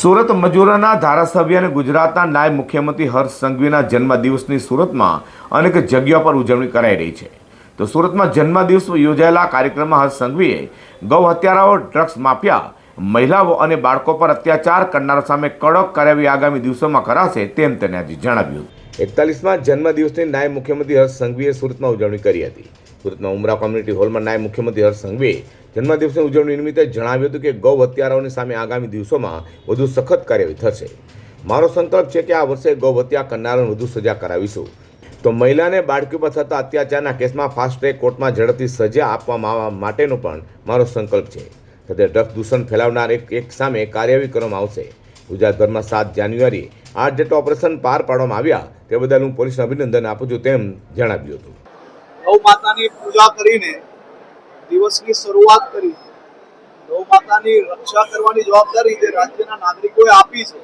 સુરત મજૂરોના ધારાસભ્ય અને ગુજરાતના નાયબ મુખ્યમંત્રી હર્ષ સંઘવીના જન્મદિવસની સુરતમાં અનેક જગ્યાઓ પર ઉજવણી કરાઈ રહી છે. તો સુરતમાં જન્મદિવસ યોજાયેલા કાર્યક્રમમાં હર્ષ સંઘવીએ ગૌ હત્યારાઓ ડ્રગ્સ માફિયા, મહિલાઓ અને બાળકો પર અત્યાચાર કરનારો સામે કડક કાર્યવાહી આગામી દિવસોમાં કરાશે તેમ તેને આજે જણાવ્યું. એકતાલીસમાં જન્મદિવસની નાયબ મુખ્યમંત્રી હર્ષ સંઘવીએ સુરતમાં ઉજવણી કરી હતી. સુરતમાં ઉમરા કોમ્યુનિટી હોલમાં નાયબ મુખ્યમંત્રી હર્ષ સંઘવીએ જન્મદિવસની ઉજવણી નિમિત્તે જણાવ્યું હતું કે ગૌ હત્યારાઓની સામે આગામી દિવસોમાં વધુ સખત કાર્યવાહી થશે. મારો સંકલ્પ છે કે આ વર્ષે ગૌ હત્યા કરનારાને વધુ સજા કરાવીશું. તો મહિલાને બાળકી પર થતા અત્યાચારના કેસમાં ફાસ્ટ ટ્રેક કોર્ટમાં ઝડપથી સજા આપવામાં આવવા માટેનો પણ મારો સંકલ્પ છે. સાથે ડ્રગ્સ દૂષણ ફેલાવનાર એક એક સામે કાર્યવાહી કરવામાં આવશે. ગુજરાતભરમાં સાત જાન્યુઆરી આઠ જેટલા ઓપરેશન પાર પાડવામાં આવ્યા તે બદલ હું પોલીસને અભિનંદન આપું છું તેમ જણાવ્યું હતું. ગૌ માતાની પૂજા કરીને દિવસની શરૂઆત કરી ગૌ માતાની રક્ષા કરવાની જવાબદારી જે રાજ્યના નાગરિકોએ આપી છે,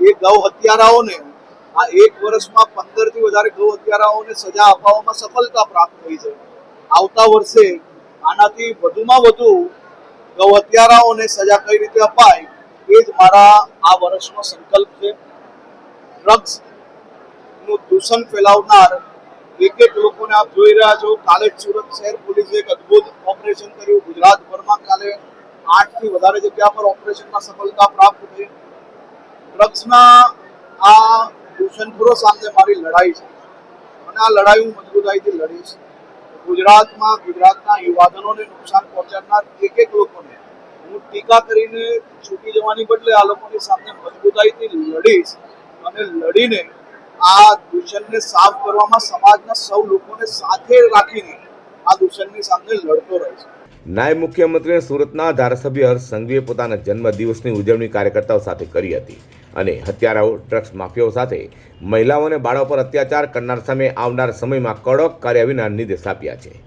એ ગૌ હત્યારાઓને આ એક વર્ષમાં પંદરથી વધારે ગૌ હત્યારાઓને સજા અપાવવામાં સફળતા પ્રાપ્ત થઈ છે. આવતા વર્ષે આનાથી વધુમાં વધુ ગૌ હત્યારાઓને સજા કઈ રીતે અપાય, એ જ મારા આ વર્ષનો સંકલ્પ છે. ડ્રગ્સનું દૂષણ ફેલાવનાર એક એક લોકોને આપ જોઈ રહ્યા છો. કાલે સુરત શહેર પોલીસે એક અદ્ભુત ઓપરેશન કર્યું. ગુજરાતભરમાં કાલે આઠથી વધારે જગ્યા પર ઓપરેશનમાં સફળતા પ્રાપ્ત થઈ. ડ્રગ્સના આ દૂષણખોરો સામે મારી લડાઈ છે. અને આ લડાઈ હું મજબૂતાઈથી લડીશ. ગુજરાતમાં ગુજરાતના યુવાધનોને નુકસાન પહોંચાડનાર એક એક લોકોને હું ટીકા કરીને છૂટી જવાની બદલે આ લોકોની સામે મજબૂતાઈથી લડીશ અને લડીને આ દૂષણને સાફ કરવામાં સમાજના સૌ લોકોને સાથે રાખીને આ દૂષણની સામે લડતો રહીશ નાયબ મુખ્યમંત્રીએ સુરતના ધારાસભ્ય હર્ષ સંઘવીએ પોતાના જન્મદિવસની ઉજવણી કાર્યકર્તાઓ સાથે કરી હતી અને હત્યારાઓ, ડ્રગ્સ માફિયાઓ સાથે મહિલાઓ અને બાળકો પર અત્યાચાર કરનાર સામે આવનાર સમયમાં કડક કાર્યવાહીના નિર્દેશ આપ્યા છે.